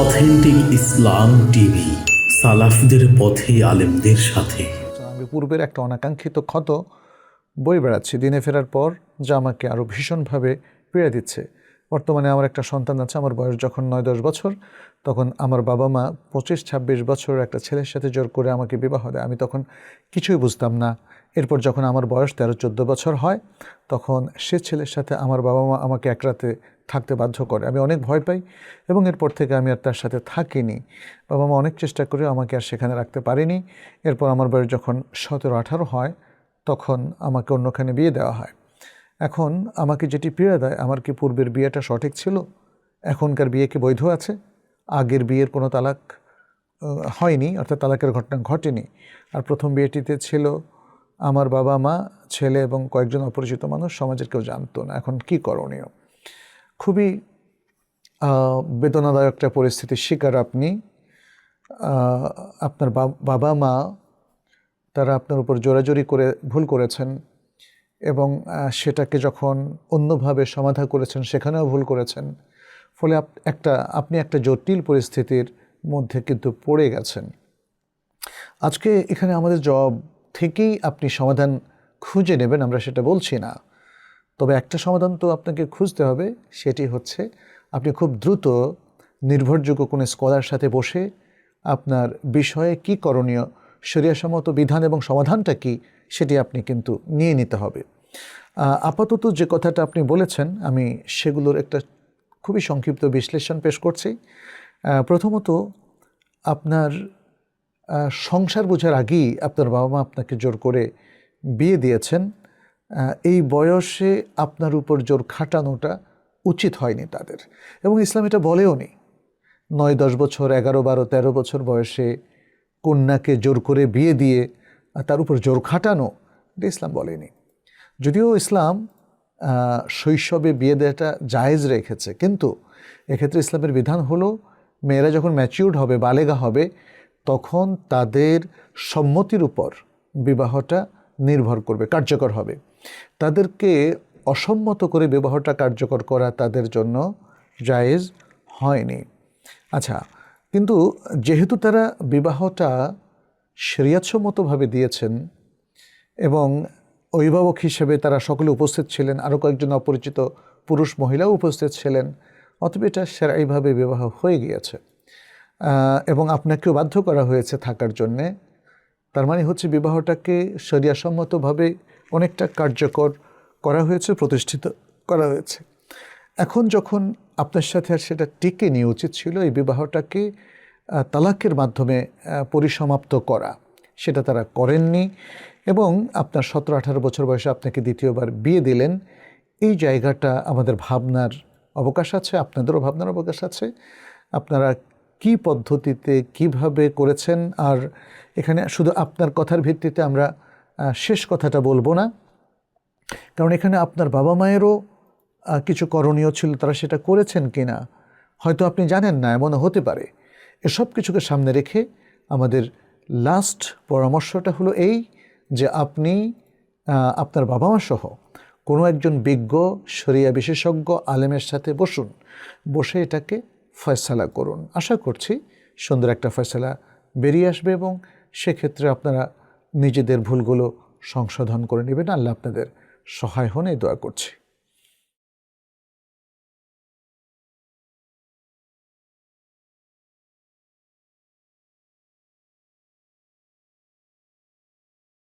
Authentic ইসলাম TV, সালাফদের পথে আলেমদের সাথে। আমি পূর্বের একটা অনাকাঙ্ক্ষিত ক্ষত বই বেড়াচ্ছি। দিনে ফেরার পর যা আমাকে আরও ভীষণভাবে পীড়া দিচ্ছে। বর্তমানে আমার একটা সন্তান আছে, আমার বয়স যখন নয় দশ বছর, তখন আমার বাবা মা পঁচিশ ছাব্বিশ বছর একটা ছেলের সাথে জোর করে আমাকে বিবাহ দেয়। আমি তখন কিছুই বুঝতাম না। এরপর যখন আমার বয়স তেরো চোদ্দ বছর হয়, তখন সে ছেলের সাথে আমার বাবা মা আমাকে এক রাতে থাকতে বাধ্য করে। আমি অনেক ভয় পাই এবং এরপর থেকে আমি আর তার সাথে থাকিনি। বাবা মা অনেক চেষ্টা করে আমাকে আর সেখানে রাখতে পারিনি। এরপর আমার বয়স যখন সতেরো আঠারো হয়, তখন আমাকে অন্যখানে বিয়ে দেওয়া হয়। এখন আমাকে যেটি পীড়া দেয়, আমার কি পূর্বের বিয়েটা সঠিক ছিল? এখনকার বিয়ে কি বৈধ আছে? আগের বিয়ের কোনো তালাক হয়নি, অর্থাৎ তালাকের ঘটনা ঘটেনি। আর প্রথম বিয়েটিতে ছিল আমার বাবা, মা, ছেলে এবং কয়েকজন অপরিচিত মানুষ, সমাজের কেউ জানতো না। এখন কি করণীয়? খুবই বেদনাদায়ক একটা পরিস্থিতির শিকার আপনি। আপনার বাবা, মা, তারা আপনার উপর জোরাজোরি করে, ভুল করেছেন। এবং সেটাকে যখন অন্যভাবে সমাধা করেছেন, সেখানেও ভুল করেছেন। ফলে একটা, আপনি একটা জটিল পরিস্থিতির মধ্যে কিন্তু পড়ে গেছেন। আজকে এখানে আমাদের জব থেকেই আপনি সমাধান খুঁজে নেবেন, আমরা সেটা বলছি না। তবে একটা সমাধান তো আপনাকে খুঁজতে হবে, সেটি হচ্ছে আপনি খুব দ্রুত নির্ভরযোগ্য কোনো স্কলার সাথে বসে আপনার বিষয়ে কি করণীয়, শরিয়াসম্মত বিধান এবং সমাধানটা কি সেটি আপনি কিন্তু নিয়ে নিতে হবে। আপাতত যে কথাটা আপনি বলেছেন, আমি সেগুলোর একটা খুবই সংক্ষিপ্ত বিশ্লেষণ পেশ করছি। প্রথমত আপনার সংসার বোঝার আগেই আপনার বাবা মা আপনাকে জোর করে বিয়ে দিয়েছেন। এই বয়সে আপনার উপর জোর খাটানোটা উচিত হয়নি তাদের। এবং ইসলাম এটা বলেও নি। নয়, দশ বছর, এগারো, বারো, তেরো বছর বয়সে কন্যাকে জোর করে বিয়ে দিয়ে তার উপর জোর খাটানো, এটা ইসলাম বলেনি। যদিও ইসলাম শৈশবে বিয়ে দেওয়াটা জায়েজ রেখেছে, কিন্তু এক্ষেত্রে ইসলামের বিধান হলো, মেয়েরা যখন ম্যাচিউর্ড হবে, বালেগা হবে, তখন তাদের সম্মতির উপর বিবাহটা নির্ভর করবে, কার্যকর হবে। তাদেরকে অসম্মত করে বিবাহটা কার্যকর করা তাদের জন্য জায়েজ হয়নি। আচ্ছা কিন্তু যেহেতু তারা বিবাহটা শরিয়াতসম্মতভাবে দিয়েছেন এবং অভিভাবক হিসেবে তারা সকলে উপস্থিত ছিলেন, আরও কয়েকজন অপরিচিত পুরুষ মহিলাও উপস্থিত ছিলেন, অতএব এটা সেরাইভাবে বিবাহ হয়ে গিয়েছে। এবং আপনাকেও বাধ্য করা হয়েছে থাকার জন্যে। তার মানে হচ্ছে বিবাহটাকে শরিয়াসম্মতভাবে অনেকটা কার্যকর করা হয়েছে, প্রতিষ্ঠিত করা হয়েছে। এখন যখন আপনার সাথে আর সেটা টিকে নিয়ে উচিত ছিল, এই বিবাহটাকে তালাকের মাধ্যমে পরিসমাপ্ত করা। সেটা তারা করেননি এবং আপনার সতেরো আঠারো বছর বয়সে আপনাকে দ্বিতীয়বার বিয়ে দিলেন। এই জায়গাটা আমাদের ভাবনার অবকাশ আছে, আপনাদেরও ভাবনার অবকাশ আছে। আপনারা কি পদ্ধতিতে, কীভাবে করেছেন? আর এখানে শুধু আপনার কথার ভিত্তিতে আমরা শেষ কথাটা বলব না। কারণ এখানে আপনার বাবা মায়েরও কিছু করণীয় ছিল, তারা সেটা করেছেন কি না হয়তো আপনি জানেন না, এমনও হতে পারে। এসব কিছুকে সামনে রেখে আমাদের লাস্ট পরামর্শটা হলো এই যে আপনি আপনার বাবা মা সহ কোনো একজন বিজ্ঞ, শরিয়া বিশেষজ্ঞ, আলেমের সাথে বসুন। বসে এটাকে ফয়সালা করুন। আশা করছি সুন্দর একটা ফয়সালা বেরিয়ে আসবে এবং সেক্ষেত্রে আপনারা নিজেদের ভুলগুলো সংশোধন করে নেবেন। আল্লাহ আপনাদের সহায় হন, এই দোয়া করছি।